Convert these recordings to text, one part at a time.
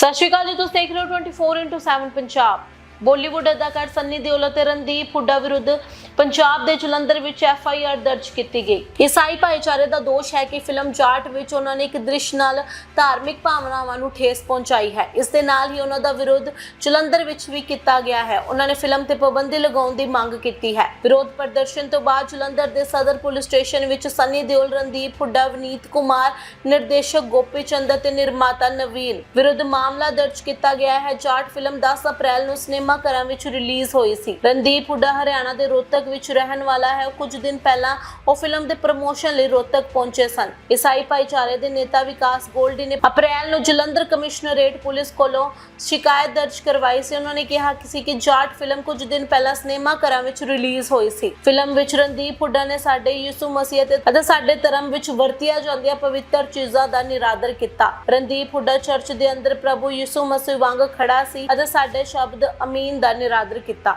ਸਤਿ ਸ਼੍ਰੀ ਅਕਾਲ ਜੀ, ਤੁਸੀਂ ਦੇਖ ਰਹੇ ਹੋ 24/7 ਪੰਜਾਬ। ਬਾਲੀਵੁੱਡ ਅਦਾਕਾਰ ਸੰਨੀ ਦਿਓਲ ਅਤੇ ਰਣਦੀਪ ਹੁੱਡਾ ਵਿਰੁੱਧ ਪੰਜਾਬ ਦੇ ਜਲੰਧਰ ਵਿੱਚ ਐਫ ਆਈ ਆਰ ਦਰਜ ਕੀਤੀ ਗਈ। ਈਸਾਈ ਭਾਈਚਾਰੇ ਦਾ ਦੋਸ਼ ਹੈ ਕਿ ਫਿਲਮ ਜਾਟ ਵਿੱਚ ਉਹਨਾਂ ਨੇ ਇੱਕ ਦ੍ਰਿਸ਼ ਨਾਲ ਧਾਰਮਿਕ ਭਾਵਨਾਵਾਂ ਨੂੰ ਠੇਸ ਪਹੁੰਚਾਈ ਹੈ। ਇਸ ਦੇ ਨਾਲ ਹੀ ਉਹਨਾਂ ਦਾ ਵਿਰੋਧ ਜਲੰਧਰ ਵਿੱਚ ਵੀ ਕੀਤਾ ਗਿਆ ਹੈ। ਉਹਨਾਂ ਨੇ ਫਿਲਮ ਤੇ ਪਾਬੰਦੀ ਲਗਾਉਣ ਦੀ ਮੰਗ ਕੀਤੀ ਹੈ। ਵਿਰੋਧ ਪ੍ਰਦਰਸ਼ਨ ਤੋਂ ਬਾਅਦ ਜਲੰਧਰ ਦੇ ਸਦਰ ਪੁਲਿਸ ਸਟੇਸ਼ਨ ਵਿੱਚ ਸੰਨੀ ਦਿਓਲ, ਰਣਦੀਪ ਹੁੱਡਾ, ਵਨੀਤ ਕੁਮਾਰ, ਨਿਰਦੇਸ਼ਕ ਗੋਪੀ ਚੰਦਰ ਅਤੇ ਨਿਰਮਾਤਾ ਨਵੀਨ ਵਿਰੁੱਧ ਮਾਮਲਾ ਦਰਜ ਕੀਤਾ ਗਿਆ ਹੈ। ਜਾਟ ਫਿਲਮ 10 ਅਪ੍ਰੈਲ ਨੂੰ ਸਿਨੇਮਾ ਘਰਾਂ ਵਿੱਚ ਰਿਲੀਜ਼ ਹੋਈ ਸੀ। ਰਣਦੀਪ ਹੁੱਡਾ ਹਰਿਆਣਾ ਦੇ ਰੋਹਤਕ ਵਿੱਚ ਰਹਿਣ ਵਾਲਾ ਹੈ। ਕੁਝ ਦਿਨ ਪਹਿਲਾਂ ਉਹ ਫਿਲਮ ਦੇ ਪ੍ਰਮੋਸ਼ਨ ਲਈ ਰੋਹਤਕ ਪਹੁੰਚੇ ਸਨ। ਈਸਾਈ ਭਾਈਚਾਰੇ ਦੇ ਨੇਤਾ ਵਿਕਾਸ ਗੋਲਡੀ ਨੇ ਅਪ੍ਰੈਲ ਨੂੰ ਜਲੰਧਰ ਕਮਿਸ਼ਨਰੇਟ ਪੁਲਿਸ ਕੋਲੋਂ ਸ਼ਿਕਾਇਤ ਦਰਜ ਕਰਵਾਈ ਸੀ। ਉਹਨਾਂ ਨੇ ਕਿਹਾ ਕਿ ਸੀ ਕਿ ਜਾਟ ਫਿਲਮ ਕੁਝ ਦਿਨ ਪਹਿਲਾਂ ਸਿਨੇਮਾ ਘਰਾਂ ਵਿੱਚ ਰਿਲੀਜ਼ ਹੋਈ ਸੀ। ਫਿਲਮ ਵਿੱਚ ਰਣਦੀਪ ਹੁੱਡਾ ਨੇ ਸਾਡੇ ਯਿਸੂ ਮਸੀਹ ਅਤੇ ਅਤੇ ਸਾਡੇ ਧਰਮ ਵਿੱਚ ਵਰਤੀਆਂ ਜਾਂਦੀਆਂ ਪਵਿੱਤਰ ਚੀਜ਼ਾਂ ਦਾ ਨਿਰਾਦਰ ਕੀਤਾ। ਰਣਦੀਪ ਹੁੱਡਾ ਚਰਚ ਦੇ ਅੰਦਰ ਪ੍ਰਭੂ ਯਿਸੂ ਮਸੀਹ ਵਾਂਗ ਖੜਾ ਸੀ ਅਤੇ ਸਾਡੇ ਸ਼ਬਦ ਅਮੀਨ ਦਾ ਨਿਰਾਦਰ ਕੀਤਾ।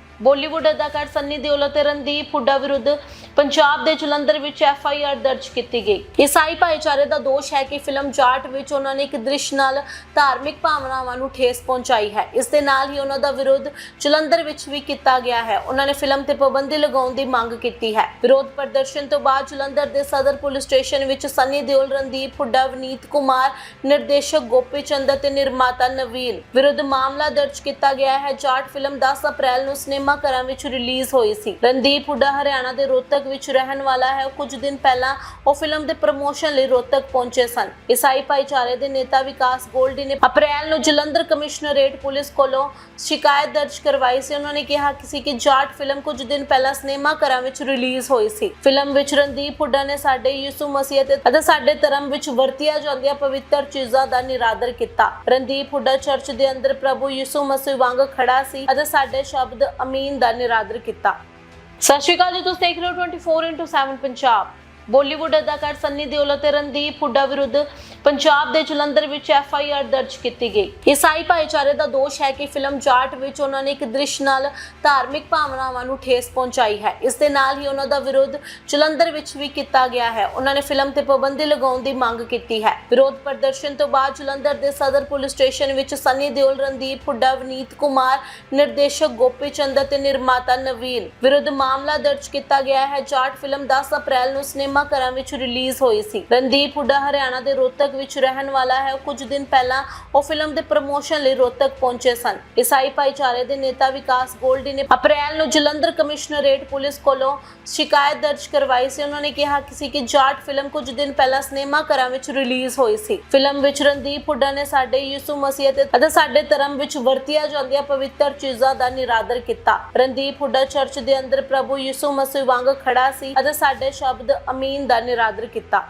ਬਾਲੀਵੁੱਡ ਅਦਾਕਾਰ ਸੰਨੀ ਦਿਓਲ ਅਤੇ ਰਣਦੀਪ ਹੁੱਡਾ ਵਿਰੁੱਧ ਪੰਜਾਬ ਦੇ ਜਲੰਧਰ ਵਿੱਚ ਐਫ ਆਈ ਆਰ ਦਰਜ ਕੀਤੀ ਗਈ। ਈਸਾਈ ਭਾਈਚਾਰੇ ਦਾ ਦੋਸ਼ ਹੈ ਕਿ ਫਿਲਮ ਜਾਟ ਵਿੱਚ ਉਹਨਾਂ ਨੇ ਇੱਕ ਦ੍ਰਿਸ਼ ਨਾਲ ਧਾਰਮਿਕ ਭਾਵਨਾਵਾਂ ਨੂੰ ਠੇਸ ਪਹੁੰਚਾਈ ਹੈ। ਇਸ ਦੇ ਨਾਲ ਹੀ ਉਹਨਾਂ ਦਾ ਵਿਰੋਧ ਜਲੰਧਰ ਵਿੱਚ ਵੀ ਕੀਤਾ ਗਿਆ ਹੈ। ਉਹਨਾਂ ਨੇ ਫਿਲਮ ਤੇ ਪਾਬੰਦੀ ਲਗਾਉਣ ਦੀ ਮੰਗ ਕੀਤੀ ਹੈ। ਵਿਰੋਧ ਪ੍ਰਦਰਸ਼ਨ ਤੋਂ ਬਾਅਦ ਜਲੰਧਰ ਦੇ ਸਦਰ ਪੁਲਿਸ ਸਟੇਸ਼ਨ ਵਿੱਚ ਸੰਨੀ ਦਿਓਲ, ਰਣਦੀਪ ਹੁੱਡਾ, ਵਨੀਤ ਕੁਮਾਰ, ਨਿਰਦੇਸ਼ਕ ਗੋਪੀ ਚੰਦ ਅਤੇ ਨਿਰਮਾਤਾ ਨਵੀਨ ਵਿਰੁੱਧ ਮਾਮਲਾ ਦਰਜ ਕੀਤਾ ਗਿਆ ਹੈ। ਜਾਟ ਫਿਲਮ 10 ਅਪ੍ਰੈਲ ਨੂੰ ਸਿਨੇਮਾ ਘਰਾਂ ਵਿੱਚ ਰਿਲੀਜ਼ ਹੋਈ ਸੀ। ਰਣਦੀਪ ਹੁੱਡਾ ਹਰਿਆਣਾ ਦੇ ਰੋਹਤਕ ਵਿੱਚ ਰਹਿਣ ਵਾਲਾ ਹੈ। ਕੁਝ ਦਿਨ ਪਹਿਲਾਂ ਉਹ ਫਿਲਮ ਦੇ ਪ੍ਰਮੋਸ਼ਨ ਲਈ ਰੋਹਤਕ ਪਹੁੰਚੇ ਸਨ। ਈਸਾਈ ਭਾਈਚਾਰੇ ਦੇ ਨੇਤਾ ਵਿਕਾਸ ਗੋਲਡੀ ਨੇ ਅਪ੍ਰੈਲ ਨੂੰ ਜਲੰਧਰ ਕਮਿਸ਼ਨਰੇਟ ਪੁਲਿਸ ਕੋਲੋਂ ਸ਼ਿਕਾਇਤ ਦਰਜ ਕਰਵਾਈ ਸੀ। ਉਹਨਾਂ ਨੇ ਕਿਹਾ ਕਿ ਸੀ ਕਿ ਜਾਟ ਫਿਲਮ ਕੁਝ ਦਿਨ ਪਹਿਲਾਂ ਸਿਨੇਮਾ ਘਰਾਂ ਵਿੱਚ ਰਿਲੀਜ਼ ਹੋਈ ਸੀ। ਫਿਲਮ ਵਿੱਚ ਰਣਦੀਪ ਹੁੱਡਾ ਨੇ ਸਾਡੇ ਯਿਸੂ ਮਸੀਹ ਅਤੇ ਸਾਡੇ ਧਰਮ ਵਿੱਚ ਵਰਤੀਆਂ ਜਾਂਦੀਆਂ ਪਵਿੱਤਰ ਚੀਜ਼ਾਂ ਦਾ ਨਿਰਾਦਰ ਕੀਤਾ। ਰਣਦੀਪ ਹੁੱਡਾ ਚਰਚ ਦੇ ਅੰਦਰ ਪ੍ਰਭੂ ਯਿਸੂ ਮਸੀਹ ਵਾਂਗ ਖੜਾ ਸੀ ਅਤੇ ਸਾਡੇ ਸ਼ਬਦ ਅਮੀਨ ਦਾ ਨਿਰਾਦਰ ਕੀਤਾ। ਸਤਿ ਸ਼੍ਰੀ ਅਕਾਲ ਜੀ, ਤੁਸੀਂ ਦੇਖ ਰਹੇ ਹੋ 24/7 ਪੰਜਾਬ। ਬਾਲੀਵੁੱਡ ਅਦਾਕਾਰ ਸੰਨੀ ਦਿਓਲ ਅਤੇ ਰਣਦੀਪ ਹੁੱਡਾ ਵਿਰੁੱਧ ਪੰਜਾਬ ਦੇ ਜਲੰਧਰ ਵਿੱਚ ਐਫ ਆਈ ਆਰ ਦਰਜ ਕੀਤੀ ਗਈ। ਈਸਾਈ ਭਾਈਚਾਰੇ ਦਾ ਦੋਸ਼ ਹੈ ਕਿ ਫਿਲਮ ਜਾਟ ਵਿੱਚ ਉਹਨਾਂ ਨੇ ਇੱਕ ਦ੍ਰਿਸ਼ ਨਾਲ ਧਾਰਮਿਕ ਭਾਵਨਾਵਾਂ ਨੂੰ ਠੇਸ ਪਹੁੰਚਾਈ ਹੈ। ਇਸ ਦੇ ਨਾਲ ਹੀ ਉਹਨਾਂ ਦਾ ਵਿਰੋਧ ਜਲੰਧਰ ਵਿੱਚ ਵੀ ਕੀਤਾ ਗਿਆ ਹੈ। ਉਹਨਾਂ ਨੇ ਫਿਲਮ ਤੇ ਪਾਬੰਦੀ ਲਗਾਉਣ ਦੀ ਮੰਗ ਕੀਤੀ ਹੈ। ਵਿਰੋਧ ਪ੍ਰਦਰਸ਼ਨ ਤੋਂ ਬਾਅਦ ਜਲੰਧਰ ਦੇ ਸਦਰ ਪੁਲਿਸ ਸਟੇਸ਼ਨ ਵਿੱਚ ਸੰਨੀ ਦਿਓਲ, ਰਣਦੀਪ ਹੁੱਡਾ, ਵਨੀਤ ਕੁਮਾਰ, ਨਿਰਦੇਸ਼ਕ ਗੋਪੀ ਚੰਦ ਤੇ ਨਿਰਮਾਤਾ ਨਵੀਨ ਵਿਰੁੱਧ ਮਾਮਲਾ ਦਰਜ ਕੀਤਾ ਗਿਆ ਹੈ। ਜਾਟ ਫਿਲਮ 10 ਅਪ੍ਰੈਲ ਨੂੰ ਸਿਨੇਮਾ ਘਰਾਂ ਵਿੱਚ ਰਿਲੀਜ਼ ਹੋਈ ਸੀ। ਰਣਦੀਪ ਹੁੱਡਾ ਹਰਿਆਣਾ ਦੇ ਰੋਹਤਕ ਵਿੱਚ ਰਹਿਣ ਵਾਲਾ ਹੈ। ਕੁਝ ਦਿਨ ਪਹਿਲਾਂ ਉਹ ਫਿਲਮ ਦੇ ਪ੍ਰਮੋਸ਼ਨ ਲਈ ਰੋਹਤਕ ਪਹੁੰਚੇ ਸਨ। ਈਸਾਈ ਭਾਈਚਾਰੇ ਦੇ ਨੇਤਾ ਵਿਕਾਸ ਗੋਲਡੀ ਨੇ ਅਪ੍ਰੈਲ ਨੂੰ ਜਲੰਧਰ ਕਮਿਸ਼ਨਰੇਟ ਪੁਲਿਸ ਕੋਲੋਂ ਸ਼ਿਕਾਇਤ ਦਰਜ ਕਰਵਾਈ ਸੀ। ਉਹਨਾਂ ਨੇ ਕਿਹਾ ਕਿ ਸੀ ਕਿ ਜਾਟ ਫਿਲਮ ਕੁਝ ਦਿਨ ਪਹਿਲਾਂ ਸਿਨੇਮਾ ਘਰਾਂ ਵਿੱਚ ਰਿਲੀਜ਼ ਹੋਈ ਸੀ। ਫਿਲਮ ਵਿੱਚ ਰਣਦੀਪ ਹੁੱਡਾ ਨੇ ਸਾਡੇ ਯਿਸੂ ਮਸੀਹ ਅਤੇ ਅਤੇ ਸਾਡੇ ਧਰਮ ਵਿੱਚ ਵਰਤੀਆਂ ਜਾਂਦੀਆਂ ਪਵਿੱਤਰ ਚੀਜ਼ਾਂ ਦਾ ਨਿਰਾਦਰ ਕੀਤਾ। ਰਣਦੀਪ ਹੁੱਡਾ ਚਰਚ ਦੇ ਅੰਦਰ ਪ੍ਰਭੂ ਯਿਸੂ ਮਸੀਹ ਵਾਂਗ ਖੜਾ ਸੀ ਅਤੇ ਸਾਡੇ ਸ਼ਬਦ ਅਮੀਨ ਦਾ ਨਿਰਾਦਰ ਕੀਤਾ।